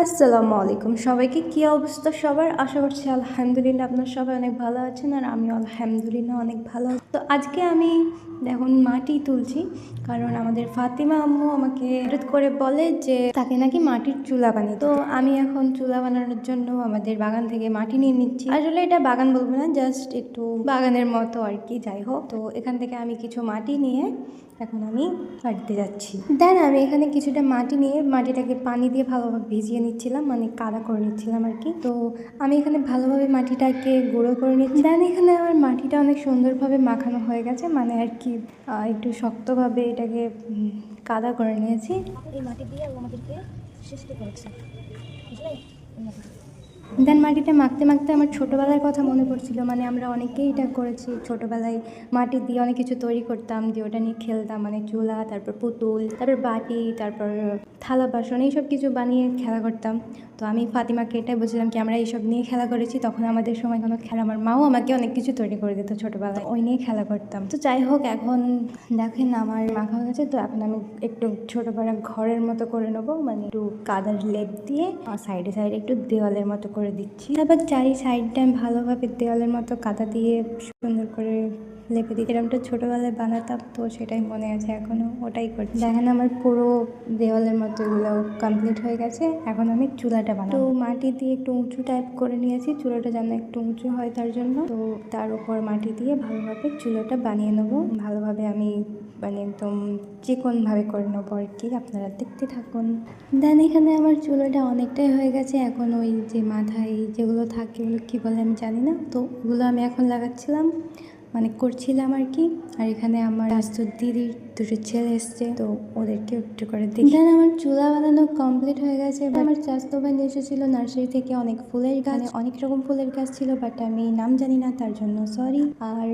আসসালামু আলাইকুম সবাইকে, কী অবস্থা সবার আশা করছি আলহামদুলিল্লাহ আপনার সবাই অনেক ভালো আছেন আর আমি আলহামদুলিল্লাহ অনেক ভালো। তো আজকে আমি এখন মাটি তুলছি, কারণ আমাদের ফাতিমা আম্মু আমাকে হঠাৎ করে বলে যে তাকে নাকি মাটির চুলা বানিয়ে তো আমি এখন চুলা বানানোর জন্য আমাদের বাগান থেকে মাটি নিয়ে নিচ্ছি। আসলে এটা বাগান বলব না জাস্ট একটু বাগানের মতো আর কি, যাই হোক। তো এখান থেকে আমি কিছু মাটি নিয়ে এখন আমি কাটতে যাচ্ছি। দেন আমি এখানে কিছুটা মাটি নিয়ে মাটিটাকে পানি দিয়ে ভালোভাবে ভিজিয়ে নিচ্ছিলাম মানে কাদা করে নিচ্ছিলাম আর কি। তো আমি এখানে ভালোভাবে মাটিটাকে গুঁড়ো করে নিচ্ছি। দেন এখানে আমার মাটিটা অনেক সুন্দরভাবে মাখানো হয়ে গেছে মানে আর কি একটু শক্তভাবে এটাকে কাদা করে নিয়েছি। এই মাটি দিয়ে আমি আমাদেরকে সৃষ্টি করেছে। বুঝলে? দেন মাটিটা মাখতে মাখতে আমার ছোটোবেলার কথা মনে পড়ছিল। মানে আমরা অনেকেই এটা করেছি। ছোটোবেলায় মাটি দিয়ে অনেক কিছু তৈরি করতাম, দিয়ে ওটা নিয়ে খেলতাম। মানে চুলা, তারপর পুতুল, তারপর বাটি, তারপর থালা, বাসন, এইসব কিছু বানিয়ে খেলা করতাম। তো আমি ফাতিমাকে এটাই বলছিলাম কি, আমরা এইসব নিয়ে খেলা করেছি। তখন আমাদের সময় কোনো খেলা, আমার মাও আমাকে অনেক কিছু তৈরি করে দিত ছোটোবেলায়। ওই নিয়ে খেলা করতাম। তো যাই হোক, এখন দেখেন আমার মাখা হয়ে গেছে। তো এখন আমি একটু ছোটোবেলা ঘরের মতো করে নেব। মানে একটু কাদার লেপ দিয়ে সাইডে সাইডে একটু দেওয়ালের মতো করে দিচ্ছি। তারপর চারি সাইডটা আমি ভালোভাবে দেওয়ালের মতো কাদা দিয়ে সুন্দর করে লেপে দিই এরকমটা ছোটোবেলায় বানাতাম, তো সেটাই মনে আছে এখনও ওটাই করছি। দেখেন আমার পুরো দেওয়ালের মতো এগুলো কমপ্লিট হয়ে গেছে। এখন আমি চুলাটা বানাবো। তো মাটি দিয়ে একটু উঁচু টাইপ করে নিয়েছি। চুলাটা যেন একটু উঁচু হয় তার জন্য। তো তার উপর মাটি দিয়ে ভালোভাবে চুলাটা বানিয়ে নেব। ভালোভাবে আমি মানে একদম চিকনভাবে করে নেব আর কি। আপনারা দেখতে থাকুন। দেন এখানে আমার চুলাটা অনেকটাই হয়ে গেছে। এখন ওই যে মাথায় যেগুলো থাকে ওগুলো কী বলে আমি জানি না। তো ওগুলো আমি এখন লাগাচ্ছিলাম। মানে করছিলাম আর কি। আর এখানে আমার রাস্তুর দিদির দুটো ছেলে এসছে তো ওদেরকে একটু করে দেখি। এখানে আমার চুলা বানানো কমপ্লিট হয়ে গেছে আমার চাস্তো ভাই এসেছিল নার্সারি থেকে অনেক ফুলের গাছ। অনেক রকম ফুলের গাছ ছিল বাট আমি নাম জানি না তার জন্য সরি আর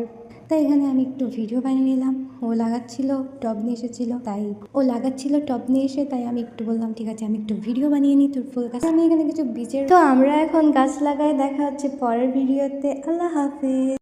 তাই এখানে আমি একটু ভিডিও বানিয়ে নিলাম। ও লাগাচ্ছিল টব নিয়ে এসেছিল তাই ও লাগাচ্ছিল টব নিয়ে এসে তাই আমি একটু বললাম ঠিক আছে আমি একটু ভিডিও বানিয়ে নিই তোর ফুল গাছ। আমি এখানে কিছু বীজের তো আমরা এখন গাছ লাগাই দেখা হচ্ছে পরের ভিডিওতে আল্লাহ হাফেজ।